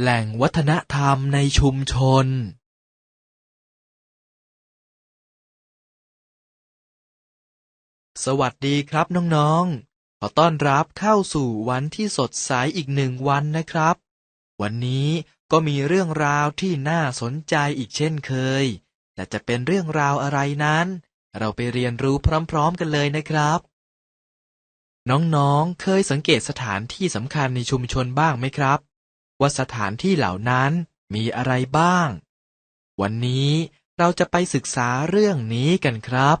แหล่งวัฒนธรรมในชุมชนสวัสดีครับน้องๆ ขอต้อนรับเข้าสู่วันที่สดใสอีกหนึ่งวันนะครับ วันนี้ก็มีเรื่องราวที่น่าสนใจอีกเช่นเคย แต่จะเป็นเรื่องราวอะไรนั้น เราไปเรียนรู้พร้อมๆกันเลยนะครับ น้องๆ เคยสังเกตสถานที่สำคัญในชุมชนบ้างไหมครับ ว่าสถานที่เหล่านั้นมีอะไรบ้าง วันนี้เราจะไปศึกษาเรื่องนี้กันครับ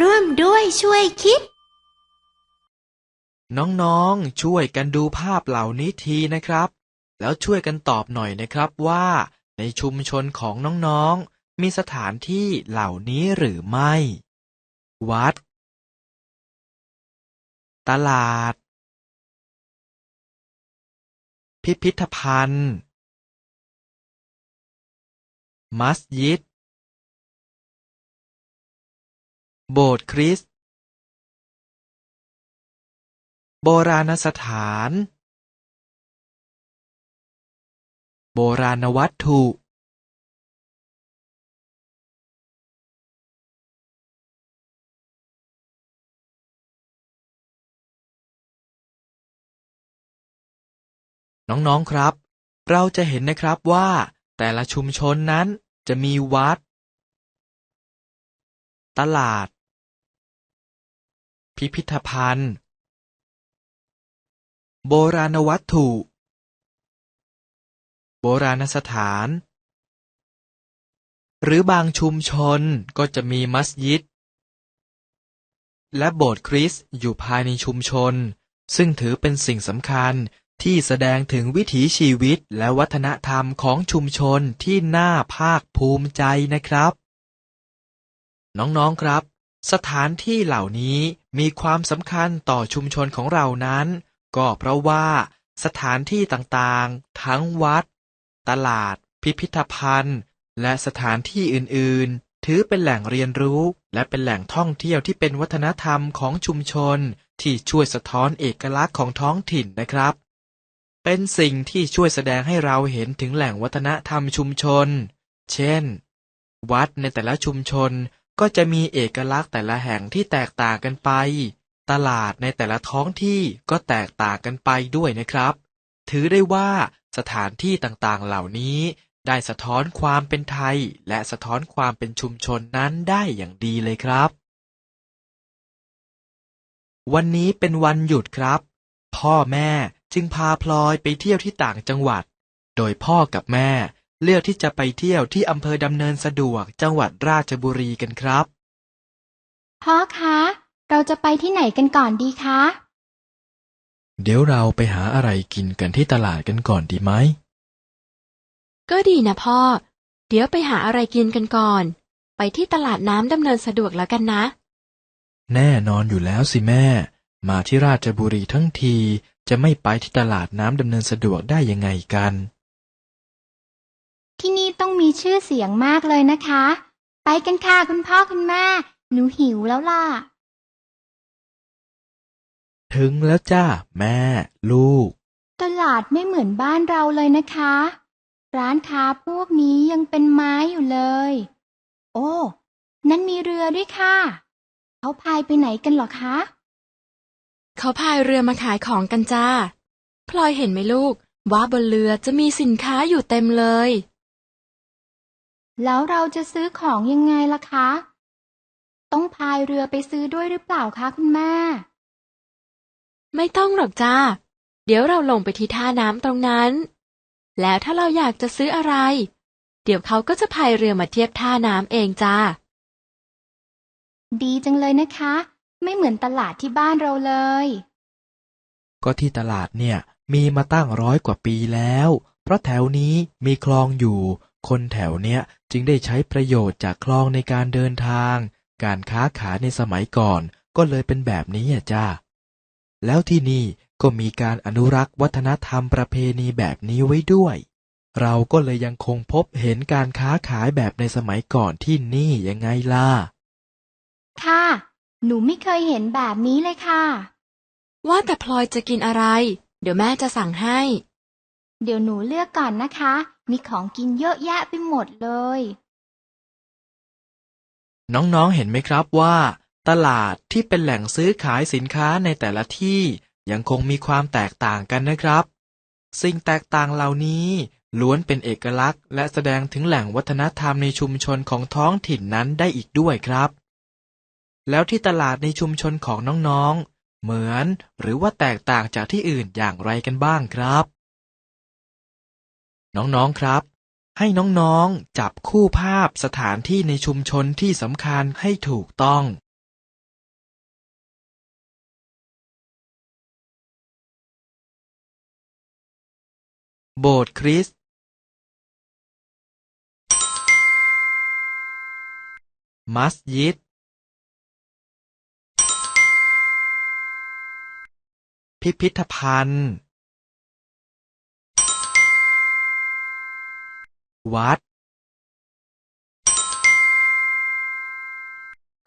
ร่วมด้วยช่วยคิด น้องๆ ช่วยกันดูภาพเหล่านี้ทีนะครับ แล้วช่วยกันตอบหน่อยนะครับว่า ในชุมชนของน้องๆ มีสถานที่เหล่านี้หรือไม่ วัด ตลาด พิพิธภัณฑ์ มัสยิด โบสถ์คริสต์ โบราณสถาน โบราณวัตถุ น้องๆครับ เราจะเห็นนะครับว่าแต่ละชุมชนนั้นจะมีวัด ตลาด พิพิธภัณฑ์ โบราณวัตถุ โบราณสถาน หรือบางชุมชนก็จะมีมัสยิด และโบสถ์คริสต์อยู่ภายในชุมชน ซึ่งถือเป็นสิ่งสำคัญ ที่แสดงถึงวิถีชีวิตและวัฒนธรรมของชุมชนที่น่าภาคภูมิใจนะครับ น้องๆครับ สถานที่เหล่านี้มีความสำคัญต่อชุมชนของเรานั้น ก็เพราะว่า สถานที่ต่างๆ ทั้งวัด ตลาด พิพิธภัณฑ์ และสถานที่อื่นๆ ถือเป็นแหล่งเรียนรู้ และเป็นแหล่งท่องเที่ยวที่เป็นวัฒนธรรมของชุมชนที่ช่วยสะท้อนเอกลักษณ์ของท้องถิ่นนะครับ เป็นสิ่งที่ช่วยแสดงให้เราเห็นถึงแหล่งวัฒนธรรมชุมชน เช่น วัดในแต่ละชุมชนก็จะมีเอกลักษณ์แต่ละแห่งที่แตกต่างกันไป ตลาดในแต่ละท้องที่ก็แตกต่างกันไปด้วยนะครับ ถือได้ว่าสถานที่ต่างๆเหล่านี้ได้สะท้อนความเป็นไทย และสะท้อนความเป็นชุมชนนั้นได้อย่างดีเลยครับ วันนี้เป็นวันหยุดครับ พ่อแม่ จึงพาพลอยไปเที่ยวที่ต่างจังหวัด โดยพ่อกับแม่เลือกที่จะไปเที่ยวที่อำเภอดำเนินสะดวกจังหวัดราชบุรีกันครับ พ่อคะ เราจะไปที่ไหนกันก่อนดีคะ เดี๋ยวเราไปหาอะไรกินกันที่ตลาดกันก่อนดีไหม ก็ดีนะพ่อ เดี๋ยวไปหาอะไรกินกันก่อน ไปที่ตลาดน้ำดำเนินสะดวกแล้วกันนะ แน่นอนอยู่แล้วสิแม่ มาที่ราชบุรีทั้งที จะไม่ไปที่ตลาดน้ำดำเนินสะดวกได้ยังไงกัน ที่นี่ต้องมีชื่อเสียงมากเลยนะคะ ไปกันค่ะคุณพ่อคุณแม่ หนูหิวแล้วล่ะ ถึงแล้วจ้าแม่ ลูก ตลาดไม่เหมือนบ้านเราเลยนะคะ ร้านค้าพวกนี้ยังเป็นไม้อยู่เลย โอ้ นั่นมีเรือด้วยค่ะ เขาพายไปไหนกันเหรอคะ เขาพายเรือมาขายของกันจ้า พลอยเห็นไหมลูก ว่าบนเรือจะมีสินค้าอยู่เต็มเลย แล้วเราจะซื้อของยังไงล่ะคะ ต้องพายเรือไปซื้อด้วยหรือเปล่าคะคุณแม่ ไม่ต้องหรอกจ้า เดี๋ยวเราลงไปที่ท่าน้ำตรงนั้น แล้วถ้าเราอยากจะซื้ออะไร เดี๋ยวเขาก็จะพายเรือมาเทียบท่าน้ำเองจ้า ดีจังเลยนะคะ ไม่เหมือนตลาดที่บ้านเราเลย ก็ที่ตลาดเนี่ยมีมาตั้งร้อยกว่าปีแล้ว เพราะแถวนี้มีคลองอยู่ คนแถวเนี้ยจึงได้ใช้ประโยชน์จากคลองในการเดินทาง การค้าขายในสมัยก่อนก็เลยเป็นแบบนี้อะจ้าแล้วที่นี่ก็มีการอนุรักษ์วัฒนธรรมประเพณีแบบนี้ไว้ด้วย เราก็เลยยังคงพบเห็นการค้าขายแบบในสมัยก่อนที่นี่ยังไงล่ะ ค่ะ หนูไม่เคยเห็นแบบนี้เลยค่ะ ว่าแต่พลอยจะกินอะไร เดี๋ยวแม่จะสั่งให้ เดี๋ยวหนูเลือกก่อนนะคะ มีของกินเยอะแยะไปหมดเลย น้องๆเห็นไหมครับว่า ตลาดที่เป็นแหล่งซื้อขายสินค้าในแต่ละที่ยังคงมีความแตกต่างกันนะครับ สิ่งแตกต่างเหล่านี้ล้วนเป็นเอกลักษณ์ และแสดงถึงแหล่งวัฒนธรรมในชุมชนของท้องถิ่นนั้นได้อีกด้วยครับ แล้วที่ตลาดในชุมชนของน้องๆ เหมือนหรือว่าแตกต่างจากที่อื่นอย่างไรกันบ้างครับ น้องๆครับ ให้น้องๆจับคู่ภาพสถานที่ในชุมชนที่สำคัญให้ถูกต้องโบสถ์คริสต์มัสยิด พิพิธภัณฑ์ วัด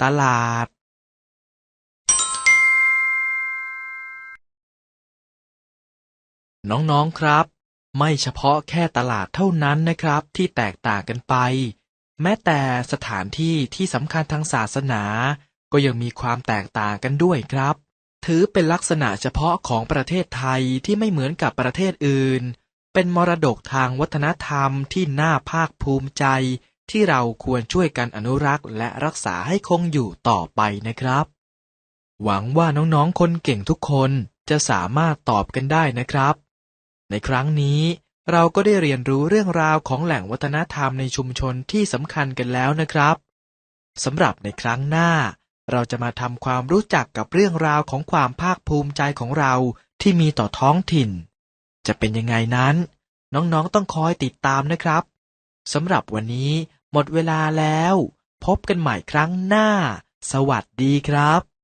ตลาด น้องๆครับ ไม่เฉพาะแค่ตลาดเท่านั้นนะครับ ที่แตกต่างกันไป แม้แต่สถานที่ที่สำคัญทางศาสนา ก็ยังมีความแตกต่างกันด้วยครับ ถือเป็นลักษณะเฉพาะของประเทศไทยที่ไม่เหมือนกับประเทศอื่น เป็นมรดกทางวัฒนธรรมที่น่าภาคภูมิใจ ที่เราควรช่วยกันอนุรักษ์ และรักษาให้คงอยู่ต่อไปนะครับ หวังว่าน้องๆ คนเก่งทุกคนจะสามารถตอบกันได้นะครับ ในครั้งนี้เราก็ได้เรียนรู้เรื่องราวของแหล่งวัฒนธรรมในชุมชนที่สำคัญกันแล้วนะครับสำหรับในครั้งหน้า เราจะมาทำความรู้จักกับเรื่องราวของความภาคภูมิใจของเราที่มีต่อท้องถิ่น จะเป็นยังไงนั้น น้องๆต้องคอยติดตามนะครับสำหรับวันนี้หมดเวลาแล้ว พบกันใหม่ครั้งหน้า สวัสดีครับ